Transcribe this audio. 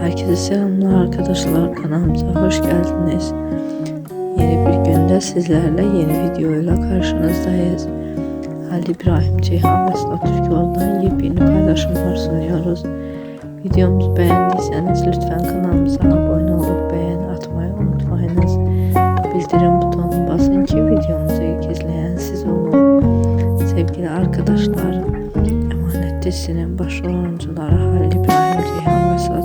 Herkese selamlar arkadaşlar kanalımıza hoş geldiniz. Yeni bir günde sizlerle yeni videoyla karşınızdayız. Halil İbrahim Ceyhan ve Sıla Türkoğlu'ndan yepyeni paylaşımlar sunuyoruz. Videomuzu beğendiyseniz lütfen kanalımıza abone olup beğeni atmayı unutmayınız. Bildirim butonuna basın ki videomuzu ilk izleyen siz olun. Sevgili arkadaşlar, Emanet dizisinin başrol oyuncuları Halil İbrahim Ceyhan ve Sıla